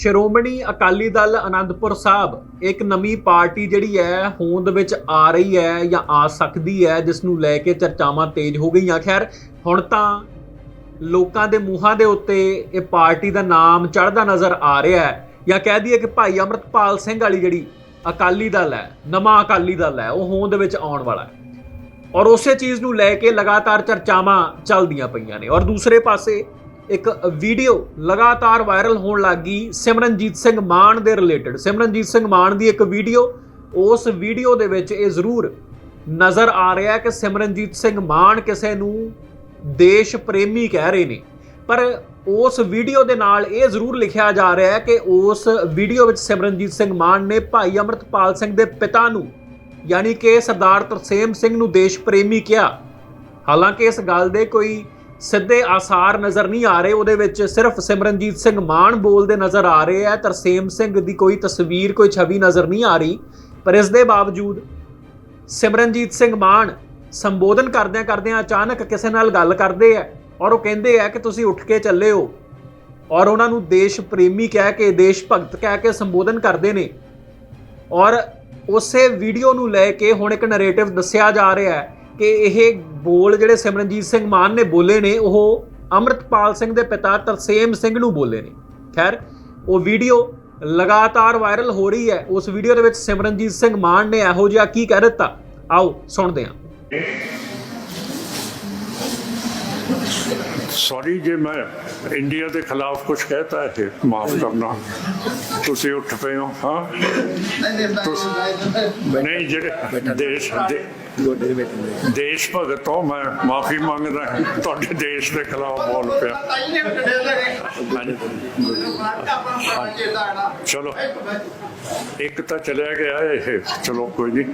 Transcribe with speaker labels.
Speaker 1: ਸ਼੍ਰੋਮਣੀ ਅਕਾਲੀ ਦਲ ਆਨੰਦਪੁਰ ਸਾਹਿਬ, ਇੱਕ ਨਵੀਂ ਪਾਰਟੀ ਜਿਹੜੀ ਹੈ, ਹੋਂਦ ਵਿੱਚ ਆ ਰਹੀ ਹੈ ਜਾਂ ਆ ਸਕਦੀ ਹੈ ਜਿਸ ਨੂੰ ਲੈ ਕੇ ਚਰਚਾਵਾਂ ਤੇਜ਼ ਹੋ ਗਈਆਂ। ਖੈਰ, ਹੁਣ ਤਾਂ ਲੋਕਾਂ ਦੇ ਮੂੰਹਾਂ ਦੇ ਉੱਤੇ ਇਹ ਪਾਰਟੀ ਦਾ ਨਾਮ ਚੜ੍ਹਦਾ ਨਜ਼ਰ ਆ ਰਿਹਾ ਹੈ। ਜਾਂ ਕਹਿ ਦਈਏ ਕਿ ਭਾਈ ਅਮਰਤਪਾਲ ਸਿੰਘ ਵਾਲੀ ਜਿਹੜੀ ਅਕਾਲੀ ਦਲ ਹੈ, ਨਵਾਂ ਅਕਾਲੀ ਦਲ ਹੈ, ਉਹ ਹੋਂਦ ਵਿੱਚ ਆਉਣ ਵਾਲਾ ਹੈ। ਔਰ ਉਸੇ ਚੀਜ਼ ਨੂੰ ਲੈ ਕੇ ਲਗਾਤਾਰ ਚਰਚਾਵਾਂ ਚੱਲਦੀਆਂ ਪਈਆਂ ਨੇ। ਔਰ ਦੂਸਰੇ ਪਾਸੇ ਇੱਕ ਵੀਡੀਓ ਲਗਾਤਾਰ ਵਾਇਰਲ ਹੋਣ ਲੱਗੀ ਸਿਮਰਨਜੀਤ ਸਿੰਘ ਮਾਨ ਦੇ ਰਿਲੇਟਡ ਸਿਮਰਨਜੀਤ ਸਿੰਘ ਮਾਨ ਦੀ ਇੱਕ ਵੀਡੀਓ, ਉਸ ਵੀਡੀਓ ਦੇ ਵਿੱਚ ਇਹ ਜ਼ਰੂਰ ਨਜ਼ਰ ਆ ਰਿਹਾ ਹੈ ਕਿ ਸਿਮਰਨਜੀਤ ਸਿੰਘ ਮਾਨ ਕਿਸੇ ਨੂੰ ਦੇਸ਼ ਪ੍ਰੇਮੀ ਕਹਿ ਰਹੇ ਨੇ। ਪਰ ਉਸ ਵੀਡੀਓ ਦੇ ਨਾਲ ਇਹ ਜ਼ਰੂਰ ਲਿਖਿਆ ਜਾ ਰਿਹਾ ਹੈ ਕਿ ਉਸ ਵੀਡੀਓ ਵਿੱਚ ਸਿਮਰਨਜੀਤ ਸਿੰਘ ਮਾਨ ਨੇ ਭਾਈ ਅਮਰਤਪਾਲ ਸਿੰਘ ਦੇ ਪਿਤਾ ਨੂੰ, ਯਾਨੀ ਕਿ ਸਰਦਾਰ ਤਰਸੇਮ ਸਿੰਘ ਨੂੰ ਦੇਸ਼ ਪ੍ਰੇਮੀ ਕਿਹਾ। ਹਾਲਾਂਕਿ ਇਸ ਗੱਲ ਦੇ ਕੋਈ ਸਿੱਧੇ ਆਸਾਰ ਨਜ਼ਰ ਨਹੀਂ ਆ ਰਹੇ, ਉਹਦੇ ਵਿੱਚ ਸਿਰਫ ਸਿਮਰਨਜੀਤ ਸਿੰਘ ਮਾਨ ਬੋਲਦੇ ਨਜ਼ਰ ਆ ਰਹੇ ਆ, ਤਰਸੇਮ ਸਿੰਘ ਦੀ ਕੋਈ ਤਸਵੀਰ, ਕੋਈ ਛਵੀ ਨਜ਼ਰ ਨਹੀਂ ਆ ਰਹੀ। ਪਰ ਇਸ ਦੇ ਬਾਵਜੂਦ ਸਿਮਰਨਜੀਤ ਸਿੰਘ ਮਾਨ ਸੰਬੋਧਨ ਕਰਦਿਆਂ ਕਰਦਿਆਂ ਅਚਾਨਕ ਕਿਸੇ ਨਾਲ ਗੱਲ ਕਰਦੇ ਆ ਔਰ ਉਹ ਕਹਿੰਦੇ ਆ ਕਿ ਤੁਸੀਂ ਉੱਠ ਕੇ ਚੱਲੇ ਹੋ ਔਰ ਉਹਨਾਂ ਨੂੰ ਦੇਸ਼ ਪ੍ਰੇਮੀ ਕਹਿ ਕੇ, ਦੇਸ਼ ਭਗਤ ਕਹਿ ਕੇ ਸੰਬੋਧਨ ਕਰਦੇ ਨੇ। ਔਰ ਉਸੇ ਵੀਡੀਓ ਨੂੰ ਲੈ ਕੇ ਹੁਣ ਇੱਕ ਨੈਰੇਟਿਵ ਦੱਸਿਆ ਜਾ ਰਿਹਾ ਹੈ ਕਿ ਇਹ ਬੋਲ ਜਿਹੜੇ ਸਿਮਰਨਜੀਤ ਸਿੰਘ ਮਾਨ ਨੇ ਬੋਲੇ ਨੇ ਉਹ ਅੰਮ੍ਰਿਤਪਾਲ ਸਿੰਘ ਦੇ ਪਿਤਾ ਤਰਸੇਮ ਸਿੰਘ ਨੂੰ ਬੋਲੇ ਨੇ ਖੈਰ ਉਹ ਵੀਡੀਓ ਲਗਾਤਾਰ ਵਾਇਰਲ ਹੋ ਰਹੀ ਹੈ ਉਸ ਵੀਡੀਓ ਦੇ ਵਿੱਚ ਸਿਮਰਨਜੀਤ ਸਿੰਘ ਮਾਨ ਨੇ ਇਹੋ ਜਿਹਾ ਕੀ ਕਹਿ ਦਿੱਤਾ ਆਓ ਸੁਣਦੇ ਹਾਂ
Speaker 2: ਸੌਰੀ ਜੇ ਮੈਂ ਇੰਡੀਆ ਦੇ ਖਿਲਾਫ ਕੁਝ ਕਹਿਤਾ ਹੈ ਮਾਫ ਕਰਨਾ ਤੁਸੀਂ ਉੱਠ ਪਏ ਹੋ ਹਾਂ ਨਹੀਂ ਜਿਹੜੇ ਦੇਸ਼ ਦੇ ਦੇਸ਼ ਭਗਤ ਤੋਂ ਮੈਂ ਮਾਫੀ ਮੰਗਦਾ ਤੁਹਾਡੇ ਦੇਸ਼ ਦੇ ਖਿਲਾਫ ਬੋਲ ਪਿਆ। ਚਲੋ। ਇੱਕ ਤਾਂ ਚਲਿਆ ਗਿਆ ਇਹ। ਚਲੋ, ਕੋਈ ਨਹੀਂ